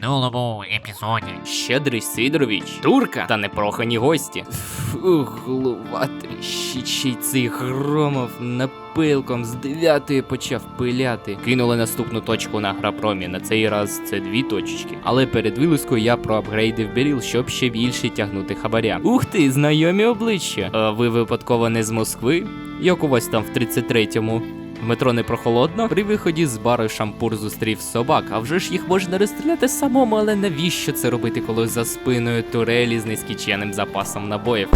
минулому епізоді. Щедрий Сидорович, турка та непрохані гості. Фух, голова тріщить, ще й цей громов напилком з дев'ятої почав пиляти. Кинули наступну точку на грапромі. На цей раз це дві точечки. Але перед вилазкою я проапгрейдив беріл, щоб ще більше тягнути хабаря. Ух ти, знайомі обличчя. А ви випадково не з Москви? Як у вас там в 33-му? Метро не прохолодно. При виході з бару шампур зустрів собак. А вже ж їх можна розстріляти самому, але навіщо це робити, коли за спиною турелі з низькіченим запасом набоїв?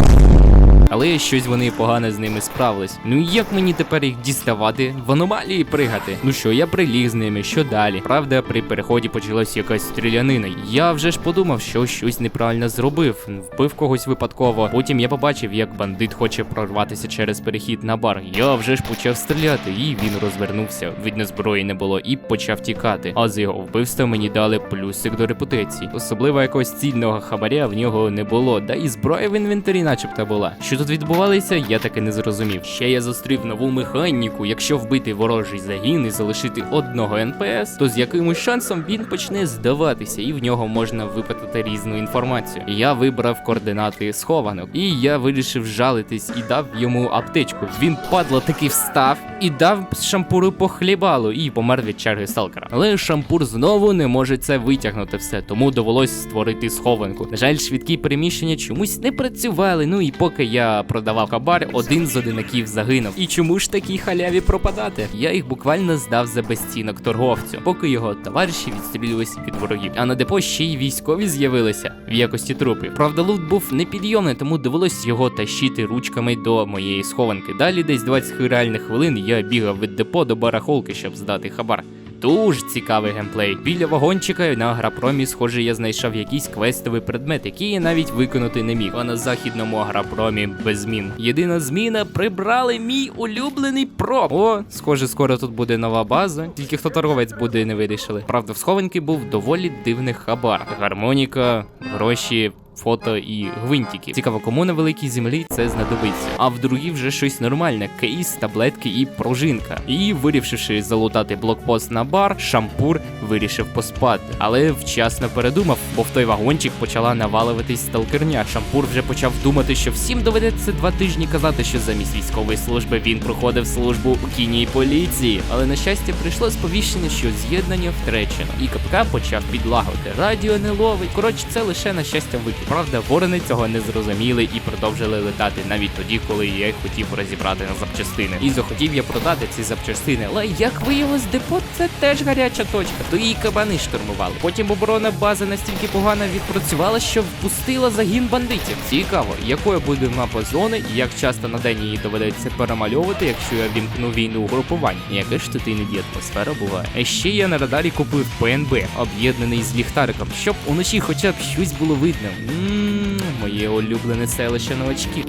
Але щось вони погано з ними справились. Ну як мені тепер їх діставати? В аномалії пригати? Ну що, я приліг з ними, що далі? Правда, при переході почалась якась стрілянина. Я вже ж подумав, що щось неправильно зробив, вбив когось випадково. Потім я побачив, як бандит хоче прорватися через перехід на бар. Я вже ж почав стріляти, і він розвернувся. Видно, зброї не було, і почав тікати. А за його вбивство мені дали плюсик до репутації. Особливо якогось цільного хабаря в нього не було, да і зброя в інвентарі, начебто була. Що тут відбувалося, я таки не зрозумів. Ще я зустрів нову механіку. Якщо вбити ворожий загін і залишити одного НПС, то з якимось шансом він почне здаватися, і в нього можна випитати різну інформацію. Я вибрав координати схованок, і я вирішив жалитись і дав йому аптечку. Він падло таки встав і дав шампуру по хлібалу і помер від черги сталкера. Але шампур знову не може це витягнути все, тому довелось створити схованку. На жаль, швидкі переміщення чомусь не працювали. Ну і поки я продавав хабар, один з одинаків загинув. І чому ж такій халяві пропадати? Я їх буквально здав за безцінок торговцю, поки його товариші відстрілювалися від ворогів. А на депо ще й військові з'явилися в якості трупів. Правда, лут був непідйомний, тому довелось його тащити ручками до моєї схованки. Далі десь 20 реальних хвилин я бігав від депо до барахолки, щоб здати хабар. Дуже цікавий геймплей. Біля вагончика на грапромі, схоже, я знайшов якийсь квестовий предмет, який я навіть виконати не міг. А на західному грапромі без змін. Єдина зміна прибрали мій улюблений проб. О, схоже, скоро тут буде нова база. Тільки хто торговець буде, не вирішили. Правда, в схованки був доволі дивний хабар. Гармоніка, гроші. Фото і гвинтики. Цікаво, кому на великій землі це знадобиться. А в другій вже щось нормальне: кейс, таблетки і пружинка. І вирішивши залутати блокпост на бар, шампур вирішив поспати. Але вчасно передумав, бо в той вагончик почала навалюватись сталкерня. Шампур вже почав думати, що всім доведеться два тижні казати, що замість військової служби він проходив службу у кінній поліції. Але на щастя прийшло сповіщення, що з'єднання втрачено, і КПК почав підлагувати. Радіо не ловить. Коротше, це лише на щастя викид. Правда, ворони цього не зрозуміли і продовжили летати навіть тоді, коли я їх хотів розібрати на запчастини. І захотів я продати ці запчастини. Але як виявилось, депо це теж гаряча точка. То її кабани штурмували. Потім оборона бази настільки погано відпрацювала, що впустила загін бандитів. Цікаво, якою буде мапа зони і як часто на день її доведеться перемальовувати, якщо я вімкну війну угрупувань. Яке ж тут іноді атмосфера буває. А ще я на радарі купив ПНБ, об'єднаний з ліхтариком, щоб уночі хоча б щось було видно. Ммм, моє улюблене селище новачків.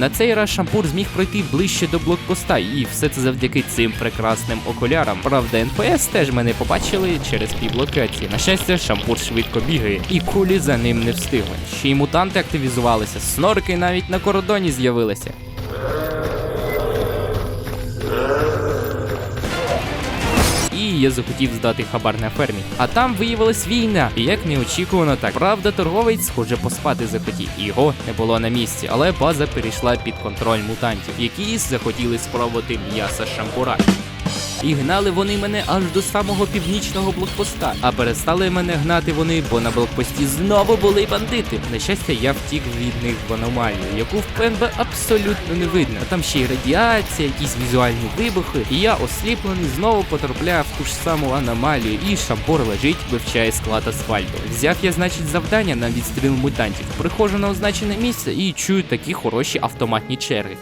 На цей раз шампур зміг пройти ближче до блокпоста, і все це завдяки цим прекрасним окулярам. Правда, НПС теж мене побачили через півлокації. На щастя, шампур швидко бігає, і кулі за ним не встигли. Ще й мутанти активізувалися, снорки навіть на кордоні з'явилися. Я захотів здати хабар на фермі. А там виявилась війна. І як неочікувано так. Правда, торговець схоже поспати захотів. Його не було на місці, але база перейшла під контроль мутантів, які захотіли спробувати м'яса шампура. І гнали вони мене аж до самого північного блокпоста. А перестали мене гнати вони, бо на блокпості знову були бандити. На щастя, я втік від них в аномалію, яку в ПНБ абсолютно не видно. А там ще й радіація, якісь візуальні вибухи. І я осліплений знову потрапляв в ту ж саму аномалію, і шампур лежить, вивчає склад асфальту. Взяв я, значить, завдання на відстріл мутантів. Приходжу на означене місце і чую такі хороші автоматні черги.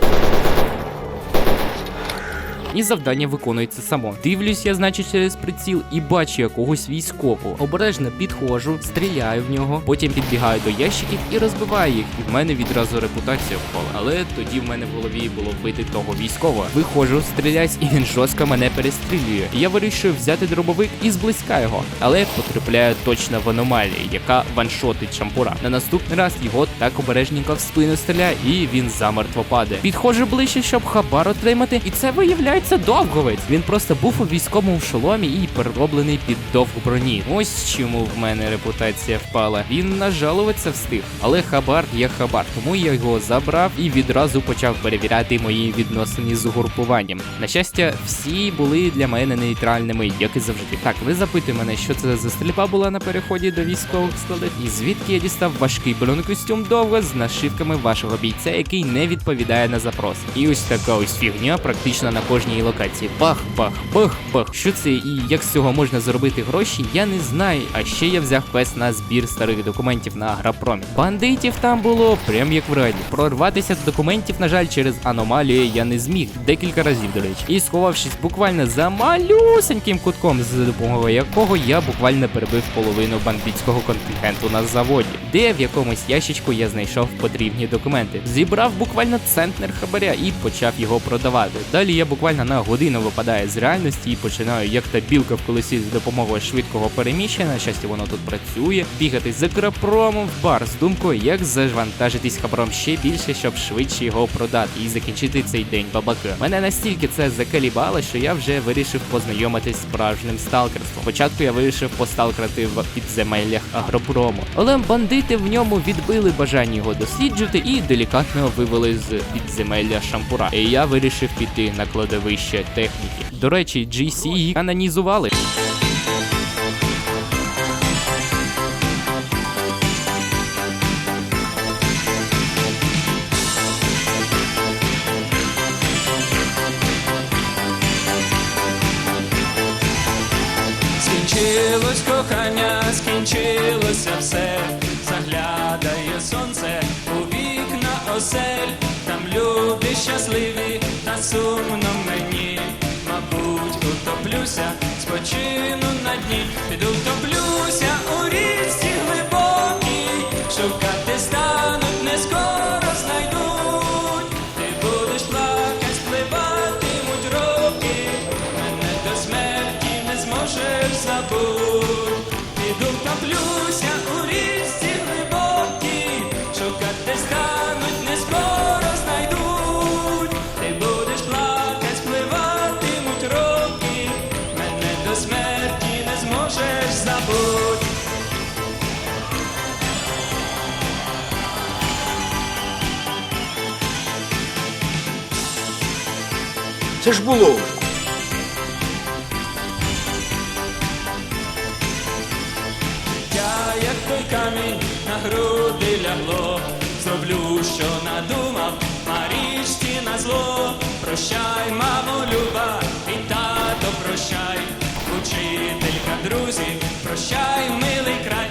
І завдання виконується само. Дивлюсь я, значить, через приціл і бачу якогось військового. Обережно підходжу, стріляю в нього, потім підбігаю до ящиків і розбиваю їх. І в мене відразу репутація впала. Але тоді в мене в голові було вбити того військового. Виходжу, стріляюсь, і він жорстко мене перестрілює. Я вирішую взяти дробовик і зблизька його, але потрапляю точно в аномалії, яка ваншотить шампура. На наступний раз його так обережненько в спину стріляє, і він замертво падає. Підходжу ближче, щоб хабар отримати, і це виявляється довговець. Він просто був у військовому шоломі і перероблений під довгу броні. Ось чому в мене репутація впала. Він нажалуватися встиг, але хабар є хабар, тому я його забрав і відразу почав перевіряти мої відносини з угрупуванням. На щастя, всі були для мене нейтральними, як і завжди. Так, ви запитуєте мене, що це за стрільба була на переході до військових складів, і звідки я дістав важкий бронекостюм довго з нашивками вашого бійця, який не відповідає на запрос. І ось така ось фігня практично на кожній локації. Бах, бах, бах, бах. Що це і як з цього можна заробити гроші, я не знаю. А ще я взяв квест на збір старих документів на Агропромі. Бандитів там було прям як в раді. Прорватися з документів, на жаль, через аномалії я не зміг декілька разів, до речі. І сховавшись буквально за малюсеньким кутком, за допомогою якого я буквально перебив половину бандитського контингенту на заводі, де в якомусь ящичку я знайшов потрібні документи. Зібрав буквально центнер хабаря і почав його продавати. Далі я буквально на годину випадаю з реальності і починаю, як та білка в колесі з допомогою швидкого переміщення, на щастя, воно тут працює, бігати за крапромом в бар з думкою, як завантажитись хабаром ще більше, щоб швидше його продати і закінчити цей день бабака. Мене настільки це закалібало, що я вже вирішив познайомитись з справжнім сталкерством. Спочатку я вирішив посталкерати в підземеллях агропрому, але бандити в ньому відбили бажання його досліджувати і делікатно вивели з підземелля шампура. І я вирішив піти на кладовище техніки. До речі, GC їх канонізували. Сумно мені, мабуть, утоплюся, спочину на дні, піду втоплюся у річці Це ж було. Я, як той камінь, на груди лягло, зроблю, що надумав, Марічці на зло. Прощай, мамо, люба, і тато, прощай, учителька, друзі, прощай, милий край,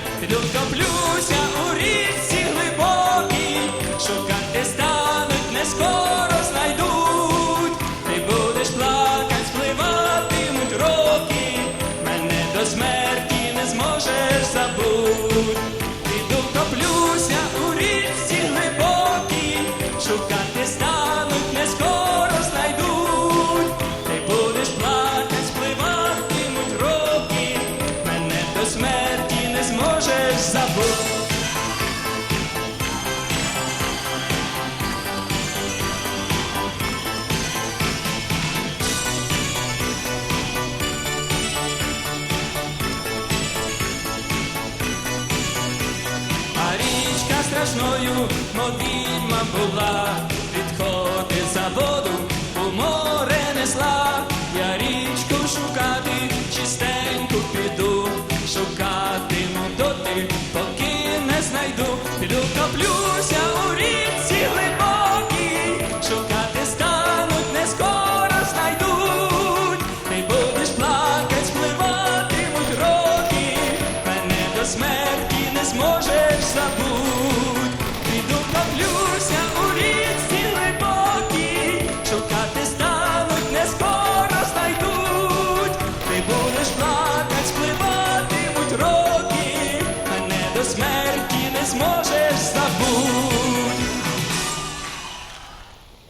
мов відьма була, відходи за воду у море несла, я річку шукати, чистеньку піду, шукатиму доти, поки не знайду, піду коплюся у річці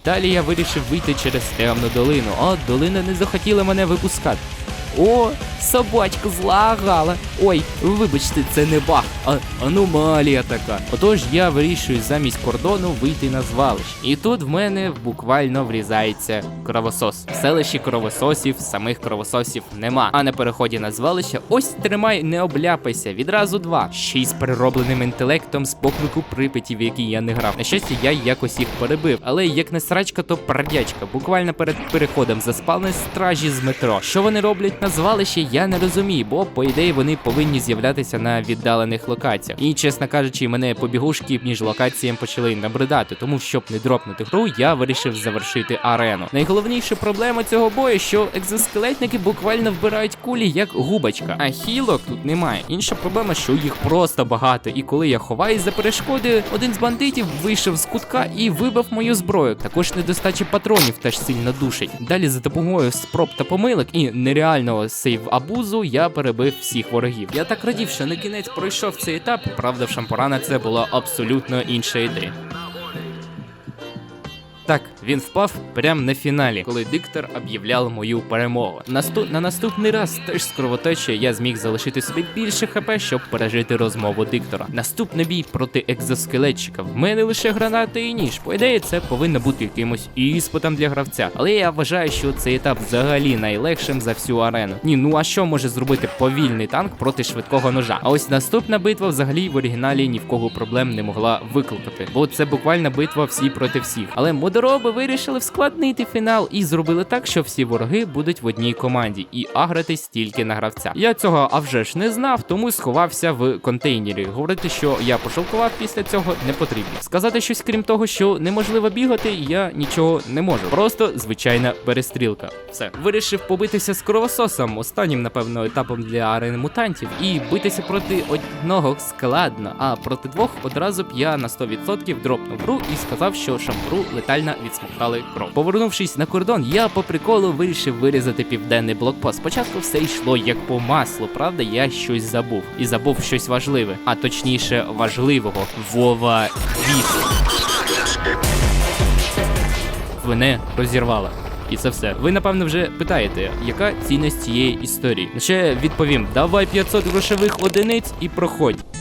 Далі я вирішив вийти через темну долину, а долина не захотіла мене випускати. О, собачка злагала. Ой, вибачте, це не баг, а аномалія така. Отож я вирішую замість кордону вийти на звалище. І тут в мене буквально врізається кровосос. В селищі кровососів, самих кровососів нема. А на переході на звалище ось тримай, не обляпайся. Відразу два. Ще й з переробленим інтелектом з поклику припиті, в якій я не грав. На щастя, я якось їх перебив. Але як не срачка, то пардячка. Буквально перед переходом заспали стражі з метро. Що вони роблять на звалищі, я не розумію, бо по ідеї вони повинні з'являтися на віддалених локаціях. І чесно кажучи, мене побігушки між локаціями почали набридати. Тому щоб не дропнути гру, я вирішив завершити арену. Найголовніша проблема цього бою, що екзоскелетники буквально вбирають кулі як губочка, а хілок тут немає. Інша проблема, що їх просто багато. І коли я ховаюсь за перешкоди, один з бандитів вийшов з кутка і вибив мою зброю. Також недостача патронів теж сильно душить. Далі за допомогою спроб та помилок і нереального сейв абузу я перебив всіх ворогів. Я так радів, що на кінець пройшов цей етап. Правда, в шампурана це була абсолютно інша ідея. Так, він впав прямо на фіналі, коли диктор об'являв мою перемогу. Насту... На наступний раз теж з кровотечі я зміг залишити собі більше хп, щоб пережити розмову диктора. Наступний бій проти екзоскелетчика. В мене лише гранати і ніж. По ідеї, це повинно бути якимось іспитом для гравця. Але я вважаю, що цей етап взагалі найлегшим за всю арену. Ні, ну а що може зробити повільний танк проти швидкого ножа? А ось наступна битва взагалі в оригіналі ні в кого проблем не могла викликати, бо це буквально битва всі проти всіх. Але модероби вирішили вскладнити фінал і зробили так, що всі вороги будуть в одній команді і агратись тільки на гравця. Я цього а вже ж не знав, тому сховався в контейнері. Говорити, що я пошалкував після цього не потрібно. Сказати щось крім того, що неможливо бігати, я нічого не можу. Просто звичайна перестрілка. Все вирішив побитися з кровососом, останнім, напевно, етапом для арени мутантів, і битися проти одного складно, а проти двох одразу б я на 100% дропнув гру і сказав, що шампуру летально відсмоктали кров. Повернувшись на кордон, я по приколу вирішив вирізати південний блокпост. Спочатку все йшло як по маслу, правда, я щось забув. І забув щось важливе, а точніше важливого Вова вісім. Мене розірвало. І це все. Ви напевно вже питаєте, яка цінність цієї історії? Ще відповім: давай 500 грошових одиниць і проходь.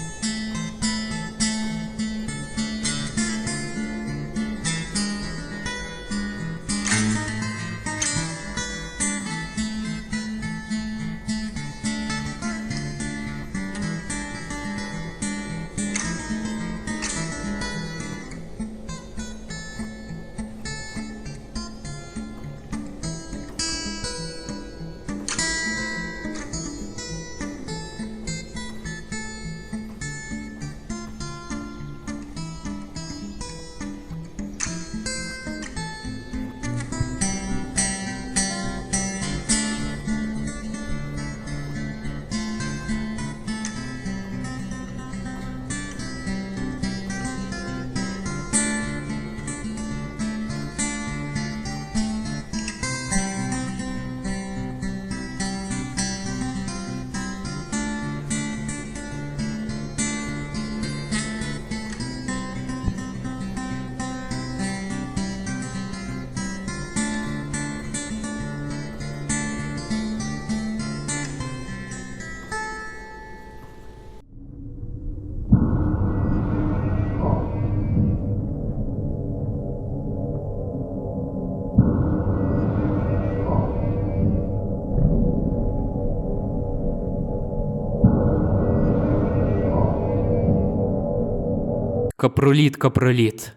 Капроліт, капроліт.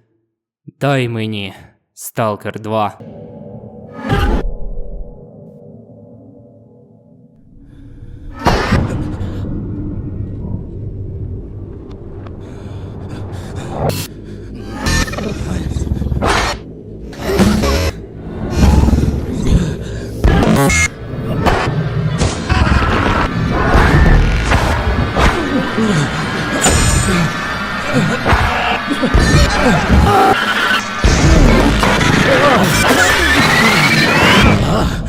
Дай мені, Сталкер 2. 아!